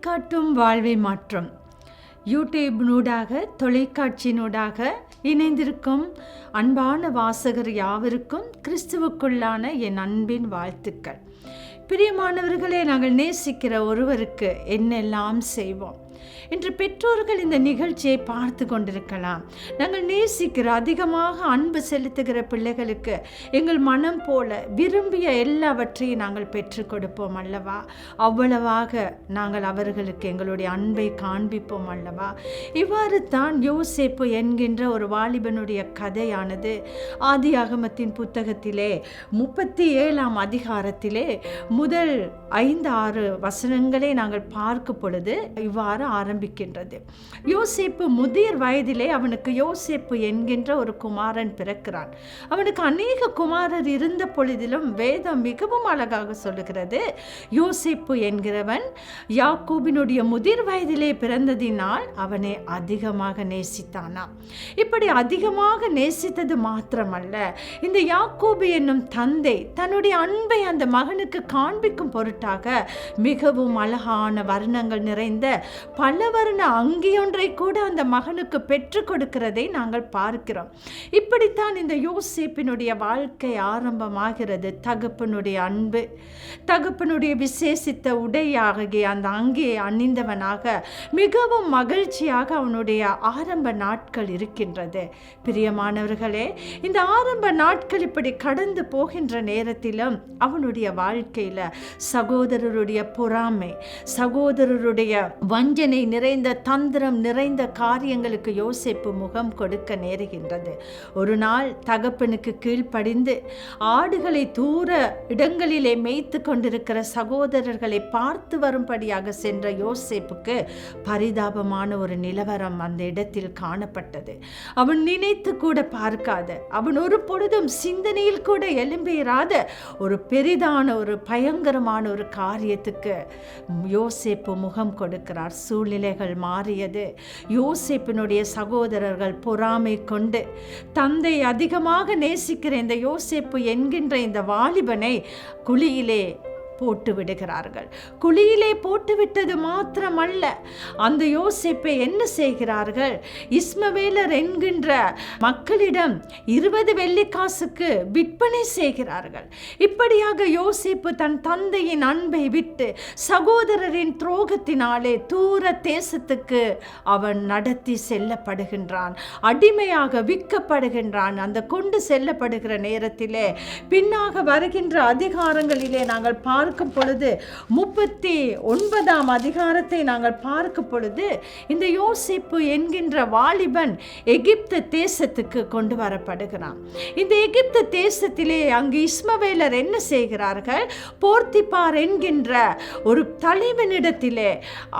வழிகாட்டும் வாழ்வை மாற்றும். யூடியூப்னூடாக தொலைக்காட்சியினூடாக இணைந்திருக்கும் அன்பான வாசகர் யாவருக்கும் கிறிஸ்துவுக்குள்ளான என் அன்பின் வாழ்த்துக்கள். பிரியமானவர்களே நாங்கள் நேசிக்கிற ஒருவருக்கு என்னெல்லாம் செய்வோம்? இன்று பெற்றோர்கள் இந்த நிகழ்ச்சியை பார்த்து கொண்டிருக்கலாம். நாங்கள் நேசிக்கிற அதிகமாக அன்பு செலுத்துகிற பிள்ளைகளுக்கு எங்கள் மனம் போல விரும்பிய எல்லாவற்றையும் நாங்கள் பெற்றுக் கொடுப்போம் அல்லவா? அவ்வளவாக நாங்கள் அவர்களுக்கு எங்களுடைய அன்பை காண்பிப்போம் அல்லவா? இவ்வாறு தான் யோசேப்பு என்கின்ற ஒரு வாலிபனுடைய கதையானது ஆதி ஆகமத்தின் புத்தகத்திலே முப்பத்தி ஏழாம் அதிகாரத்திலே முதல் ஐந்து ஆறு வசனங்களை நாங்கள் பார்க்கும் பொழுது இவ்வாறு ஆரம்பிக்கின்றது. யோசிப்பு முதிர் வயதிலே அவனுக்கு யோசிப்பு என்கின்ற ஒரு குமாரன் பிறக்கிறான். அவனுக்கு அநேக குமாரர் இருந்த பொழுதிலும் வேதம் மிகவும் அழகாக சொல்லுகிறது. யோசிப்பு என்கிறவன் யாக்கூபினுடைய முதிர் வயதிலே பிறந்ததினால் அவனை அதிகமாக நேசித்தானா? இப்படி அதிகமாக நேசித்தது மாத்திரமல்ல. இந்த யாக்கூபு என்னும் தந்தை தன்னுடைய அன்பை அந்த மகனுக்கு காண்பிக்கும் பொருட்டாக மிகவும் அழகான வர்ணங்கள் நிறைந்த பலவர்ண அங்கியொன்றை கூட அந்த மகனுக்கு பெற்றுக் கொடுக்கிறதை நாங்கள் பார்க்கிறோம். இப்படித்தான் இந்த யோசிப்பினுடைய வாழ்க்கை ஆரம்பமாகிறது. தகப்பனுடைய அன்பு தகப்பனுடைய விசேஷித்த உடையாகிய அந்த அங்கியை அணிந்தவனாக மிகவும் மகிழ்ச்சியாக அவனுடைய ஆரம்ப நாட்கள் இருக்கின்றது. பிரியமானவர்களே இந்த ஆரம்ப நாட்கள் இப்படி கடந்து போகின்ற நேரத்திலும் அவனுடைய வாழ்க்கையில் சகோதரருடைய பொறாமை சகோதரருடைய வஞ்சனை வேதனை நிறைந்த தந்திரம் நிறைந்த காரியங்களுக்கு யோசிப்பு முகம் கொடுக்க நேருகின்றது. ஒரு நாள் தகப்பனுக்கு கீழ்ப்படிந்து ஆடுகளை தூர இடங்களிலே மேய்த்து கொண்டிருக்கிற சகோதரர்களை பார்த்து வரும்படியாக சென்ற யோசிப்புக்கு பரிதாபமான ஒரு நிலவரம் அந்த இடத்தில் காணப்பட்டது. அவன் நினைத்து கூட பார்க்காத அவன் ஒரு பொழுதும் சிந்தனையில் கூட எழும்பிராத ஒரு பெரிதான ஒரு பயங்கரமான ஒரு காரியத்துக்கு யோசிப்பு முகம் கொடுக்கிறார். சூ சூழ்நிலைகள் மாறியது. யோசிப்பினுடைய சகோதரர்கள் பொறாமை கொண்டு தந்தை அதிகமாக நேசிக்கிற இந்த யோசேப்பு என்கின்ற இந்த வாலிபனை குழியிலே போட்டு விடுகிறார்கள். குழியிலே போட்டு விட்டது மாத்திரமல்ல. அந்த யோசிப்பை என்ன செய்கிறார்கள்? இஸ்மவேலர் என்கின்ற மக்களிடம் இருபது வெள்ளிக்காசுக்கு விற்பனை செய்கிறார்கள். இப்படியாக யோசிப்பு தன் தந்தையின் அன்பை விட்டு சகோதரரின் துரோகத்தினாலே தூர தேசத்துக்கு அவன் நடத்தி செல்லப்படுகின்றான். அடிமையாக விற்கப்படுகின்றான். அந்த கொண்டு செல்லப்படுகிற நேரத்திலே பின்னாக வருகின்ற அதிகாரங்களிலே நாங்கள் பார்க்க பார்க்கும் பொழுது முப்பத்தி ஒன்பதாம் அதிகாரத்தை நாங்கள் பார்க்கும் பொழுது இந்த யோசிப்பு என்கின்ற வாலிபன் எகிப்து தேசத்துக்கு கொண்டு வரப்படுகிறான். இந்த எகிப்து தேசத்திலே அங்கு இஸ்மவேலர் என்ன செய்கிறார்கள்? போர்த்திப்பார் என்கின்ற ஒரு தலைவனிடத்திலே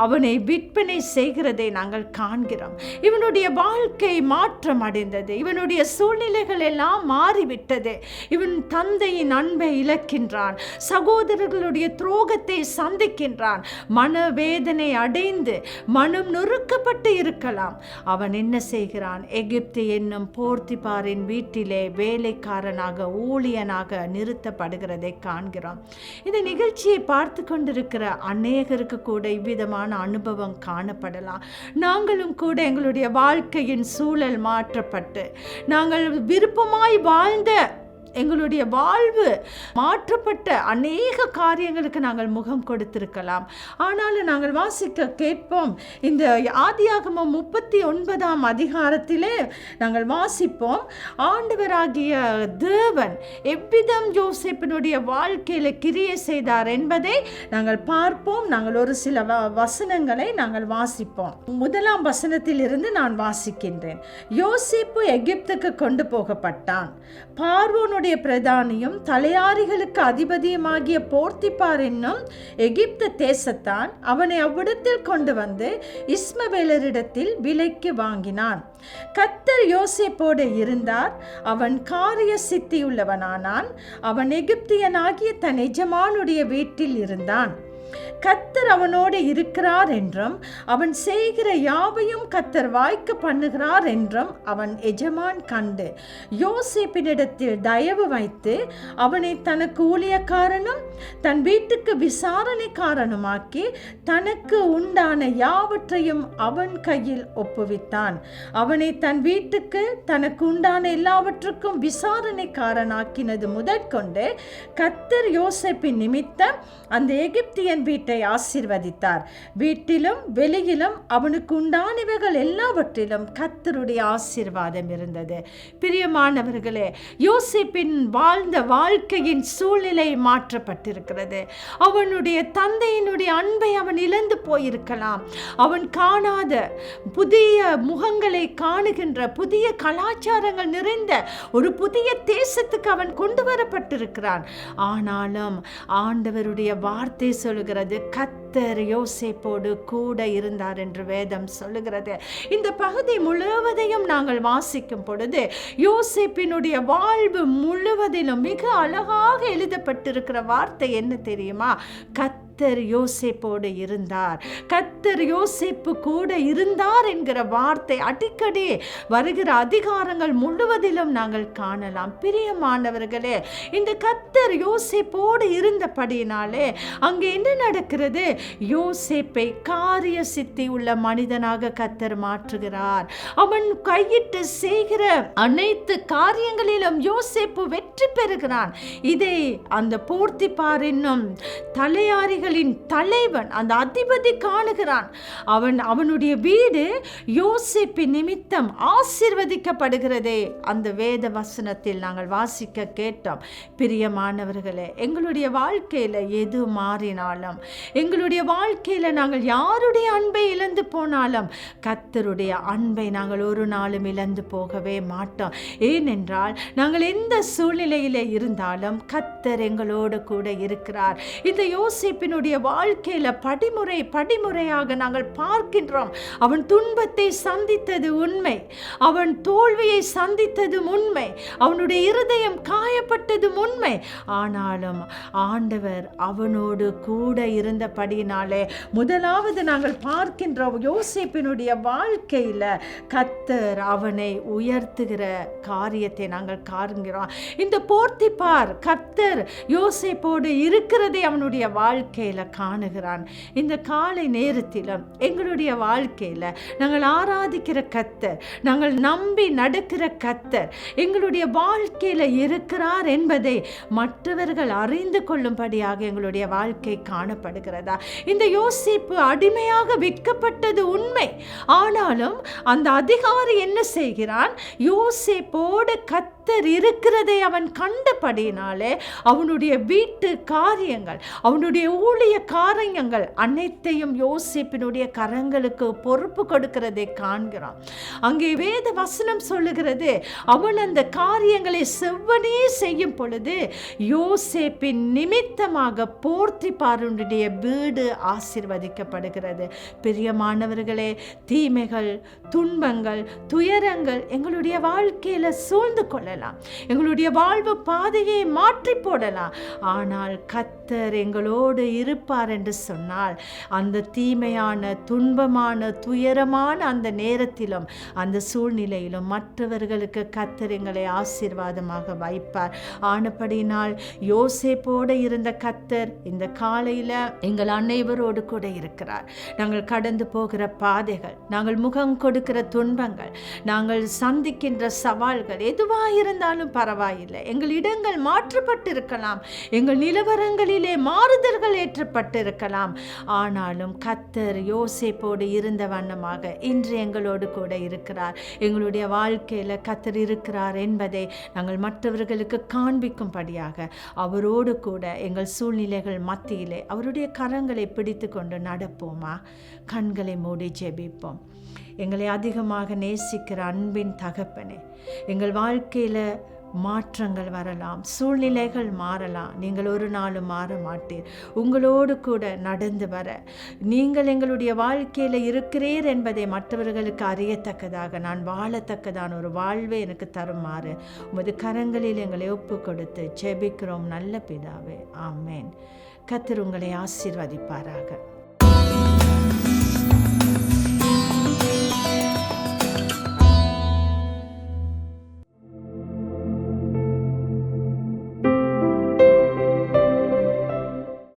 அவனை விற்பனை செய்கிறதை நாங்கள் காண்கிறோம். இவனுடைய வாழ்க்கை மாற்றம் அடைந்தது. இவனுடைய சூழ்நிலைகள் எல்லாம் மாறிவிட்டது. இவன் தந்தையின் அன்பை இழக்கின்றான். சகோதரர்கள் அவர்களுடைய துரோகத்தை சந்திக்கின்றான். மனவேதனை அடைந்து மனம் நொறுக்கப்பட்டு இருக்கலாம். அவன் என்ன செய்கிறான்? எகிப்து என்னும் போர்த்திபாரின் வீட்டிலே வேலைக்காரனாக ஊழியனாக நிறுத்தப்படுகிறதை காண்கிறோம். இந்த நிகழ்ச்சியை பார்த்து கொண்டிருக்கிற அநேகருக்கு கூட இவ்விதமான அனுபவம் காணப்படலாம். நாங்களும் கூட எங்களுடைய வாழ்க்கையின் சூழல் மாற்றப்பட்டு நாங்கள் விருப்பமாய் வாழ்ந்த எங்களுடைய வாழ்வு மாற்றப்பட்ட அநேக காரியங்களுக்கு நாங்கள் முகம் கொடுத்திருக்கலாம். ஆனாலும் நாங்கள் வாசிக்க கேட்போம். இந்த ஆதியாகமம் முப்பத்தி ஒன்பதாம் அதிகாரத்திலே நாங்கள் வாசிப்போம். ஆண்டவராகிய தேவன் எவ்விதம் யோசிப்பினுடைய வாழ்க்கையில் கிரியை செய்தார் என்பதை நாங்கள் பார்ப்போம். நாங்கள் ஒரு சில வ வசனங்களை நாங்கள் வாசிப்போம். முதலாம் வசனத்தில் இருந்து நான் வாசிக்கின்றேன். யோசிப்பு எகிப்துக்கு கொண்டு போகப்பட்டான். பார்வோனுடைய பிரதானியும் தலையாரிகளுக்கு அதிபதியுமாகிய போர்த்திப்பார் என்னும் எகிப்து தேசத்தான் அவனை அவ்விடத்தில் கொண்டு வந்து இஸ்மவேலரிடத்தில் விலைக்கு வாங்கினான். கத்தர் யோசேப்போடு இருந்தார். அவன் காரிய சித்தியுள்ளவனானான் அவன் எகிப்தியனாகிய தன் எஜமானுடைய வீட்டில் இருந்தான். கத்தர் அவனோடு இருக்கிறார் என்றும் அவன் செய்கிற யாவையும் கத்தர் வாய்க்க பண்ணுகிறார் என்றும் அவன் எஜமான் கண்டு. யோசிப்பினிடத்தில் தயவு வைத்து அவனை தனக்கு ஊழியக்காரனும் தன் வீட்டுக்கு விசாரணைக்காரனுமாக்கி தனக்கு உண்டான யாவற்றையும் அவன் கையில் ஒப்புவித்தான். அவனை தன் வீட்டுக்கு தனக்கு உண்டான எல்லாவற்றுக்கும் விசாரணைக்காரனாக்கினது முதற்கொண்டு கத்தர் யோசிப்பின் நிமித்தம் அந்த எகிப்தியன் வீட்டு ஆசிர்வதித்தார். வீட்டிலும் வெளியிலும் அவனுக்கு உண்டானவைகள் எல்லாவற்றிலும் கத்தருடைய ஆசீர்வாதம் இருந்தது. பிரியமானவர்களே யோசிப்பின் வாழ்ந்த வாழ்க்கையின் சூழ்நிலை மாற்றப்பட்டிருக்கிறது. அவனுடைய தந்தையினுடைய அன்பை அவன் இழந்து போயிருக்கலாம். அவன் காணாத புதிய முகங்களை காணுகின்ற புதிய கலாச்சாரங்கள் நிறைந்த ஒரு புதிய தேசத்துக்கு அவன் கொண்டு வரப்பட்டிருக்கிறான். ஆனாலும் ஆண்டவருடைய வார்த்தை சொல்லுகிறது கத்தர் யோசேப்போடு கூட இருந்தார் என்று வேதம் சொல்லுகிறது. இந்த பகுதி முழுவதையும் நாங்கள் வாசிக்கும் பொழுது யோசேப்பினுடைய வாழ்வு முழுவதிலும் மிக அழகாக எழுதப்பட்டிருக்கிற வார்த்தை என்ன தெரியுமா? கத் கத்தர் யோசேப்போடு இருந்தார். கத்தர் யோசேப்பு கூட இருந்தார் என்கிற வார்த்தை அடிக்கடி வருகிற அதிகாரங்கள் முழுவதிலும் நாங்கள் காணலாம். பிரியமானவர்களே இந்த கத்தர் யோசேப்போடு இருந்தபடியினாலே அங்கே என்ன நடக்கிறது? யோசேப்பை காரிய சித்தி உள்ள மனிதனாக கத்தர் மாற்றுகிறார். அவன் கையிட்டு செய்கிற அனைத்து காரியங்களிலும் யோசேப்பு வெற்றி பெறுகிறான். இதை அந்த போர்த்திப்பார் என்னும் தலையாரிகளின் தலைவன் அந்த அதிபதி காணுகிறான். அவன் அவனுடைய வீடு யோசிப்பி நிமித்தம் ஆசிர்வதிக்கப்படுகிறதே. அந்த வேத வசனத்தில் நாங்கள் வாசிக்க கேட்டோம். பிரியமானவர்களே எங்களுடைய வாழ்க்கையில் எது மாறினாலும் எங்களுடைய வாழ்க்கையில் நாங்கள் யாருடைய அன்பை இழந்து போனாலும் கத்தருடைய அன்பை நாங்கள் ஒரு நாளும் இழந்து போகவே மாட்டோம். ஏனென்றால் நாங்கள் எந்த சூழ்நிலையில் இருந்தாலும் கத்தர் எங்களோடு கூட இருக்கிறார். இந்த யோசிப்பினுடைய வாழ்க்கையில் படிமுறை படிமுறையாக நாங்கள் பார்க்கின்றோம். அவன் துன்பத்தை சந்தித்தது உண்மை. அவன் தோல்வியை சந்தித்ததும் உண்மை. அவனுடைய இருதயம் காயப்பட்டதும் உண்மை. ஆனாலும் ஆண்டவர் அவனோடு கூட இருந்தபடியினாலே முதலாவது நாங்கள் பார்க்கின்ற யோசிப்பினுடைய வாழ்க்கையில் கத்தர் அவனை உயர்த்துகிற காரியத்தை நாங்கள் காண்கிறோம். இந்த போர்த்திப்பார் கத்தர் யோசிப்போடு இருக்கிறதே அவனுடைய வாழ்க்கையில் காணுகிறான். இந்த காலை நேரத்திலும் எங்களுடைய வாழ்க்கையில் நாங்கள் ஆராதிக்கிற கத்தர் நாங்கள் நம்பி நடக்கிற கத்தர் எங்களுடைய வாழ்க்கையில் இருக்கிறார் என்பதை மற்றவர்கள் அறிந்து கொள்ளும்படியாக எங்களுடைய வாழ்க்கை காணப்படுகிறதா? இந்த யோசிப்பு அடிமையாக விற்கப்பட்டது உண்மை. ஆனாலும் அந்த அதிகாரி என்ன செய்கிறான்? யோசிப்போடு கத்தர் இருக்கிறதை அவன் கண்டபடினாலே அவனுடைய வீட்டு காரியங்கள் அவனுடைய ஊழிய காரியங்கள் அனைத்தையும் யோசிப்பினுடைய கரங்களுக்கு பொறுப்பு கொடுக்கிறதை காண்கிறான். அங்கே வேத வசனம் சொல்லுகிறது அவன் அந்த காரியங்களை செவ்வனே செய்யும் பொழுது யோசேப்பின் நிமித்தமாக போர்த்திப்பாருடைய வீடு ஆசிர்வதிக்கப்படுகிறது. பிரியமானவர்களே தீமைகள் துன்பங்கள் துயரங்கள் எங்களுடைய வாழ்க்கையில் சூழ்ந்து சொல்லலாம் எங்களுடைய வாழ்வு பாதையை மாற்றி போடலாம். ஆனால் கத்தர் எங்களோடு இருப்பார் என்று சொன்னால் அந்த தீமையான துன்பமான துயரமான அந்த நேரத்திலும் அந்த சூழ்நிலையிலும் மற்றவர்களுக்கு கத்தர் எங்களை ஆசீர்வாதமாக வைப்பார். ஆனபடினால் யோசேப்போடு இருந்த கத்தர் இந்த காலையில் எங்கள் அனைவரோடு கூட இருக்கிறார். நாங்கள் கடந்து போகிற பாதைகள் நாங்கள் முகம் கொடுக்கிற துன்பங்கள் நாங்கள் சந்திக்கின்ற சவால்கள் எதுவாக இருந்தாலும் பரவாயில்லை. எங்கள் இடங்கள் மாற்றப்பட்டிருக்கலாம். எங்கள் நிலவரங்களில் மாறுதல்கள் ஏற்றப்பட்டிருக்கலாம். ஆனாலும் கத்தர் யோசிப்போடு இருந்த வண்ணமாக இன்று எங்களோடு கூட இருக்கிறார். எங்களுடைய வாழ்க்கையில் கத்தர் இருக்கிறார் என்பதை நாங்கள் மற்றவர்களுக்கு காண்பிக்கும்படியாக அவரோடு கூட எங்கள் சூழ்நிலைகள் மத்தியிலே அவருடைய கரங்களை பிடித்து கொண்டு நடப்போமா? கண்களை மூடி ஜெபிப்போம். எங்களை அதிகமாக நேசிக்கிற அன்பின் தகப்பனே எங்கள் வாழ்க்கையில் மாற்றங்கள் வரலாம் சூழ்நிலைகள் மாறலாம். நீங்கள் ஒரு நாளும் மாற மாட்டீர். உங்களோடு கூட நடந்து வர. நீங்கள் எங்களுடைய வாழ்க்கையில் இருக்கிறீர் என்பதை மற்றவர்களுக்கு அறியத்தக்கதாக நான் வாழத்தக்கதான ஒரு வாழ்வை எனக்கு தருமாறு உமது கரங்களில் எங்களை ஒப்பு கொடுத்து ஜெபிக்கிறோம். நல்ல பிதாவே ஆமேன். கத்தர் உங்களை ஆசீர்வதிப்பாராக.